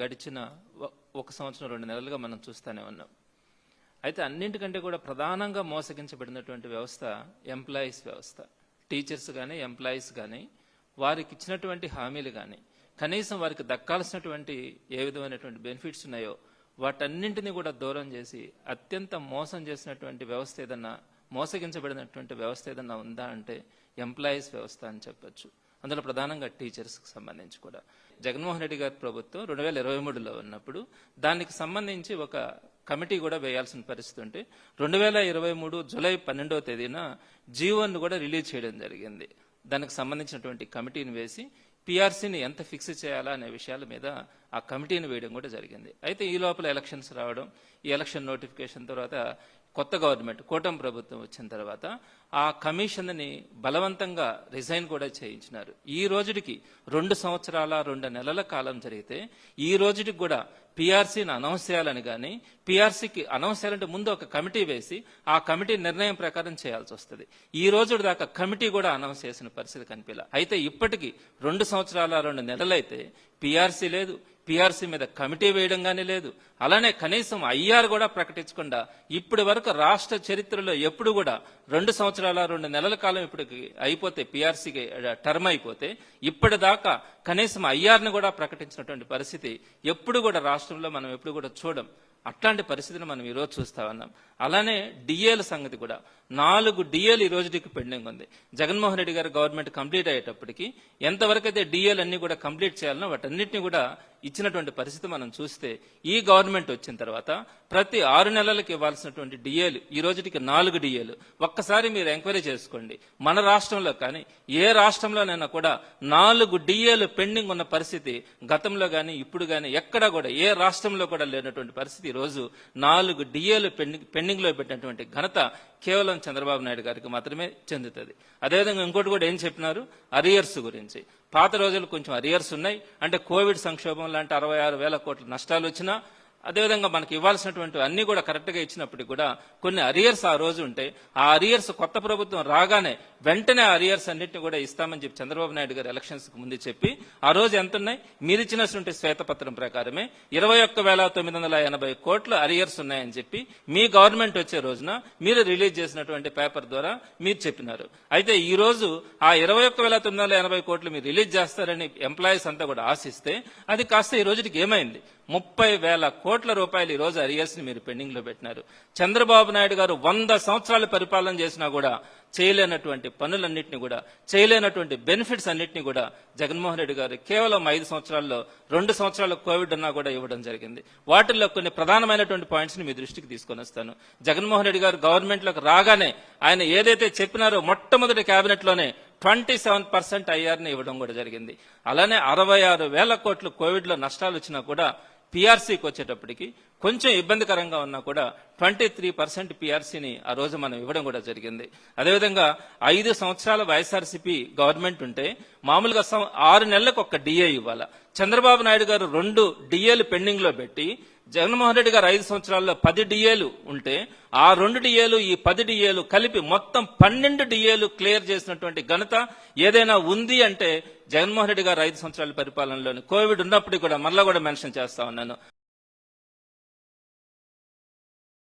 గడిచిన ఒక సంవత్సరం రెండు నెలలుగా మనం చూస్తూనే ఉన్నాం. అయితే అన్నింటికంటే కూడా ప్రధానంగా మోసగించబడినటువంటి వ్యవస్థ ఎంప్లాయీస్ వ్యవస్థ. టీచర్స్ కానీ ఎంప్లాయీస్ కానీ వారికి ఇచ్చినటువంటి హామీలు కానీ కనీసం వారికి దక్కాల్సినటువంటి ఏ విధమైనటువంటి బెనిఫిట్స్ ఉన్నాయో వాటన్నింటినీ కూడా దూరం చేసి అత్యంత మోసం చేసినటువంటి వ్యవస్థ ఏదన్నా మోసగించబడినటువంటి వ్యవస్థ ఏదన్నా ఉందా అంటే ఎంప్లాయీస్ వ్యవస్థ అని చెప్పచ్చు. అందులో ప్రధానంగా టీచర్స్కి సంబంధించి కూడా. జగన్మోహన్ రెడ్డి గారి ప్రభుత్వం రెండు వేల ఇరవై మూడులో ఉన్నప్పుడు దానికి సంబంధించి ఒక కమిటీ కూడా వేయాల్సిన పరిస్థితి ఉంటే రెండు వేల ఇరవై మూడు జూలై పన్నెండవ తేదీన జీవోను కూడా రిలీజ్ చేయడం జరిగింది. దానికి సంబంధించినటువంటి కమిటీని వేసి పిఆర్సీని ఎంత ఫిక్స్ చేయాలా అనే విషయాల మీద ఆ కమిటీని వేయడం కూడా జరిగింది. అయితే ఈ లోపల ఎలక్షన్స్ రావడం ఈ ఎలక్షన్ నోటిఫికేషన్ తర్వాత కొత్త గవర్నమెంట్ కూటమి ప్రభుత్వం వచ్చిన తర్వాత ఆ కమిషన్ని బలవంతంగా రిజైన్ కూడా చేయించినారు. ఈ రోజుకి రెండు సంవత్సరాల రెండు నెలల కాలం జరిగితే ఈ రోజుకి కూడా పిఆర్సీని అనౌన్స్ చేయాలని కానీ పిఆర్సీకి అనౌన్స్ చేయాలంటే ముందు ఒక కమిటీ వేసి ఆ కమిటీ నిర్ణయం ప్రకారం చేయాల్సి వస్తుంది. ఈ రోజు దాకా కమిటీ కూడా అనౌన్స్ చేసిన పరిస్థితి కనిపించాలి అయితే ఇప్పటికీ రెండు సంవత్సరాల రెండు నెలలైతే పిఆర్సీ లేదు పిఆర్సీ మీద కమిటీ వేయడం కానీ లేదు. అలానే కనీసం ఐఆర్ కూడా ప్రకటించకుండా ఇప్పటి వరకు రాష్ట్ర చరిత్రలో ఎప్పుడు కూడా రెండు సంవత్సరాల రెండు నెలల కాలం ఇప్పటికి అయిపోతే పిఆర్సీకి టర్మ్ అయిపోతే ఇప్పటిదాకా కనీసం ఐఆర్ని కూడా ప్రకటించినటువంటి పరిస్థితి ఎప్పుడు కూడా రాష్ట్రంలో మనం ఎప్పుడు కూడా చూడం. అట్లాంటి పరిస్థితిని మనం ఈరోజు చూస్తా ఉన్నాం. అలానే డిఏల సంగతి కూడా. నాలుగు డిఏలు ఈ రోజుకి పెండింగ్ ఉంది. జగన్మోహన్ రెడ్డి గారు గవర్నమెంట్ కంప్లీట్ అయ్యేటప్పటికి ఎంతవరకు అయితే డిఏలు అన్ని కూడా కంప్లీట్ చేయాలనో వాటన్నిటిని కూడా ఇచ్చినటువంటి పరిస్థితి మనం చూస్తే ఈ గవర్నమెంట్ వచ్చిన తర్వాత ప్రతి ఆరు నెలలకు ఇవ్వాల్సినటువంటి డిఏలు ఈ రోజుకి నాలుగు డిఏలు. ఒక్కసారి మీరు ఎంక్వైరీ చేసుకోండి. మన రాష్ట్రంలో కానీ ఏ రాష్ట్రంలోనైనా కూడా నాలుగు డిఏలు పెండింగ్ ఉన్న పరిస్థితి గతంలో కానీ ఇప్పుడు కానీ ఎక్కడా కూడా ఏ రాష్ట్రంలో కూడా లేనటువంటి పరిస్థితి. ఈరోజు రోజు నాలుగు డిఏలు పెండింగ్ పెండింగ్లో పెట్టినటువంటి ఘనత కేవలం చంద్రబాబు నాయుడు గారికి మాత్రమే చెందుతుంది. అదేవిధంగా ఇంకోటి కూడా ఏం చెప్పినారు? అరియర్స్ గురించి. పాత రోజులు కొంచెం అరియర్స్ ఉన్నాయి. అంటే కోవిడ్ సంక్షోభం లాంటి అరవై ఆరు వేల కోట్ల నష్టాలు వచ్చినా అదేవిధంగా మనకి ఇవ్వాల్సినటువంటి అన్ని కూడా కరెక్ట్గా ఇచ్చినప్పటికీ కూడా కొన్ని అరియర్స్ ఆ రోజు ఉంటే ఆ అరియర్స్ కొత్త ప్రభుత్వం రాగానే వెంటనే ఆ అరియర్స్ అన్నింటినీ కూడా ఇస్తామని చెప్పి చంద్రబాబు నాయుడు గారు ఎలక్షన్స్కు ముందు చెప్పి ఆ రోజు ఎంత ఉన్నాయి? మీరు ఇచ్చినటువంటి శ్వేతపత్రం ప్రకారమే ఇరవై ఒక్క వేల తొమ్మిది వందల ఎనభై కోట్లు అరియర్స్ ఉన్నాయని చెప్పి మీ గవర్నమెంట్ వచ్చే రోజున మీరు రిలీజ్ చేసినటువంటి పేపర్ ద్వారా మీరు చెప్పినారు. అయితే ఈ రోజు ఆ ఇరవై ఒక్క వేల తొమ్మిది వందల ఎనభై కోట్లు మీరు రిలీజ్ చేస్తారని ఎంప్లాయీస్ అంతా కూడా ఆశిస్తే అది కాస్త ఈ రోజుకి ఏమైంది? ముప్పై వేల కోట్ల రూపాయలు ఈ రోజు అరియర్స్ని మీరు పెండింగ్లో పెట్టినారు. చంద్రబాబు నాయుడు గారు వంద సంవత్సరాలు పరిపాలన చేసినా కూడా చేయలేనటువంటి పనులన్నింటినీ కూడా చేయలేనటువంటి బెనిఫిట్స్ అన్నింటినీ కూడా జగన్మోహన్ రెడ్డి గారు కేవలం ఐదు సంవత్సరాల్లో రెండు సంవత్సరాల కోవిడ్ అన్నా కూడా ఇవ్వడం జరిగింది. వాటిల్లో కొన్ని ప్రధానమైనటువంటి పాయింట్స్ని మీ దృష్టికి తీసుకొని వస్తాను. జగన్మోహన్ రెడ్డి గారు గవర్నమెంట్లోకి రాగానే ఆయన ఏదైతే చెప్పినారో మొట్టమొదటి కేబినెట్లోనే ట్వంటీ సెవెన్ పర్సెంట్ ఐఆర్ని ఇవ్వడం కూడా జరిగింది. అలానే అరవై ఆరు వేల కోట్లు కోవిడ్లో నష్టాలు వచ్చినా కూడా పిఆర్సీకి వచ్చేటప్పటికి కొంచెం ఇబ్బందికరంగా ఉన్నా కూడా ట్వంటీ త్రీ పర్సెంట్ పిఆర్సీని ఆ రోజు మనం ఇవ్వడం కూడా జరిగింది. అదేవిధంగా ఐదు సంవత్సరాల వైఎస్ఆర్సీపీ గవర్నమెంట్ ఉంటే మామూలుగా ఆరు నెలలకు ఒక డిఏ ఇవ్వాలా. చంద్రబాబు నాయుడు గారు రెండు డిఏలు పెండింగ్లో పెట్టి జగన్మోహన్ రెడ్డి గారు ఐదు సంవత్సరాల్లో పది డిఏలు ఉంటే ఆ రెండు డిఏలు ఈ పది డిఏలు కలిపి మొత్తం పన్నెండు డిఏలు క్లియర్ చేసినటువంటి ఘనత ఏదైనా ఉంది అంటే జగన్మోహన్ రెడ్డి గారు ఐదు సంవత్సరాల పరిపాలనలోని కోవిడ్ ఉన్నప్పటికీ కూడా మరలా కూడా మెన్షన్ చేస్తా ఉన్నాను.